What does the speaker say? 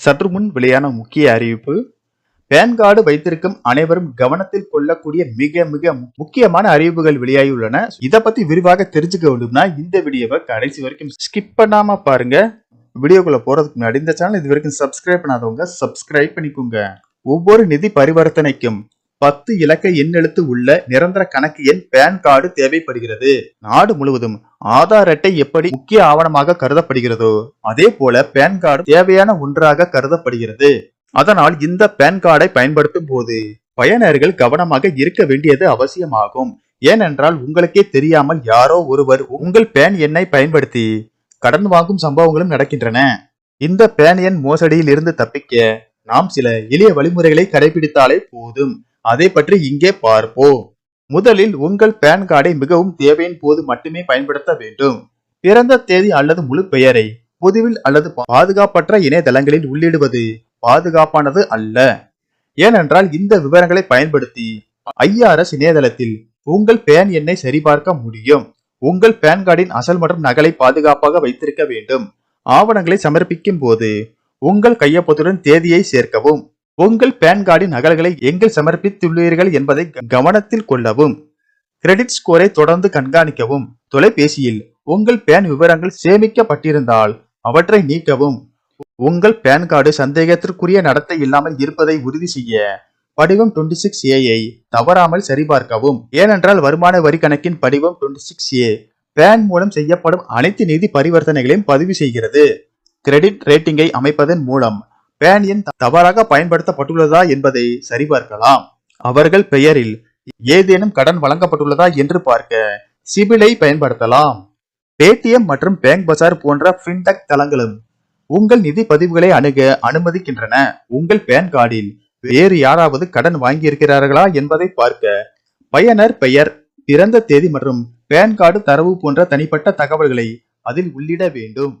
சற்று முன் வெளியான முக்கிய அறிவிப்பு பேன் கார்டு வைத்திருக்கும் அனைவரும் கவனத்தில் கொள்ளக்கூடிய மிக மிக முக்கியமான அறிவிப்புகள் வெளியாகியுள்ளன. இதை பத்தி விரிவாக தெரிஞ்சுக்க வேண்டும்னா இந்த வீடியோவை கடைசி வரைக்கும் ஸ்கிப் பண்ணாம பாருங்க. வீடியோக்குள்ள போறதுக்கு முன்னாடி இந்த சேனல் இது வரைக்கும் சப்ஸ்கிரைப் பண்ணாதவங்க சப்ஸ்கிரைப் பண்ணிக்கோங்க. ஒவ்வொரு நிதி பரிவர்த்தனைக்கும் பத்து இலக்க எண்ணெழுத்து உள்ள நிரந்தர கணக்கு எண் பேன் கார்டு தேவைப்படுகிறது. நாடு முழுவதும் ஆதார் அட்டை எப்படி முக்கிய ஆவணமாக கருதப்படுகிறதோ அதே போல பேன் கார்டு தேவையான ஒன்றாக கருதப்படுகிறது. அதனால் இந்த பேன் கார்டை பயன்படுத்தும் போது பயனர்கள் கவனமாக இருக்க வேண்டியது அவசியமாகும். ஏனென்றால் உங்களுக்கே தெரியாமல் யாரோ ஒருவர் உங்கள் பேன் எண்ணை பயன்படுத்தி கடன் வாங்கும் சம்பவங்களும் நடக்கின்றன. இந்த பேன் எண் மோசடியில் இருந்து தப்பிக்க நாம் சில எளிய வழிமுறைகளை கடைபிடித்தாலே போதும். அதை பற்றி இங்கே பார்ப்போம். முதலில் உங்கள் பேன் கார்டை மிகவும் தேவையின் போது மட்டுமே பயன்படுத்த வேண்டும். பிறந்த தேதி அல்லது முழு பெயரை பொதுவில் அல்லது பாதுகாப்பற்ற இணையதளங்களில் உள்ளிடுவது பாதுகாப்பானது அல்ல. ஏனென்றால் இந்த விவரங்களை பயன்படுத்தி ஐஆர்எஸ் இணையதளத்தில் உங்கள் பேன் எண்ணை சரிபார்க்க முடியும். உங்கள் பேன் கார்டின் அசல் மற்றும் நகலை பாதுகாப்பாக வைத்திருக்க வேண்டும். ஆவணங்களை சமர்ப்பிக்கும் போது உங்கள் கையொப்பத்துடன் தேதியை சேர்க்கவும். உங்கள் பேன் கார்டின் நகல்களை எங்கே சமர்ப்பித்துள்ளீர்கள் என்பதை கவனத்தில் கொள்ளவும். கிரெடிட் ஸ்கோரை தொடர்ந்து கண்காணிக்கவும். தொலைபேசியில் உங்கள் பேன் விவரங்கள் சேமிக்கப்பட்டிருந்தால் அவற்றை நீக்கவும். உங்கள் பேன் கார்டு சந்தேகத்திற்குரிய நடத்தை இல்லாமல் இருப்பதை உறுதி செய்ய படிவம் 26 சிக்ஸ் ஏஐ தவறாமல் சரிபார்க்கவும். ஏனென்றால் வருமான வரி கணக்கின் படிவம் 26 சிக்ஸ் ஏ பேன் மூலம் செய்யப்படும் அனைத்து நிதி பரிவர்த்தனைகளையும் பதிவு செய்கிறது. கிரெடிட் ரேட்டிங்கை அமைப்பதன் மூலம் பேன் எண் தவறாக பயன்படுத்தப்பட்டுள்ளதா என்பதை சரிபார்க்கலாம். அவர்கள் பெயரில் ஏதேனும் கடன் வழங்கப்பட்டுள்ளதா என்று பார்க்க சிபிலை பயன்படுத்தலாம். பேடிஎம் மற்றும் பேங்க் பஜார் போன்ற ஃபின்டெக் தளங்களும் உங்கள் நிதி பதிவுகளை அணுக அனுமதிக்கின்றன. உங்கள் பேன் கார்டில் வேறு யாராவது கடன் வாங்கியிருக்கிறார்களா என்பதை பார்க்க பயனர் பெயர் பிறந்த தேதி மற்றும் பேன் கார்டு தரவு போன்ற தனிப்பட்ட தகவல்களை அதில் உள்ளிட வேண்டும்.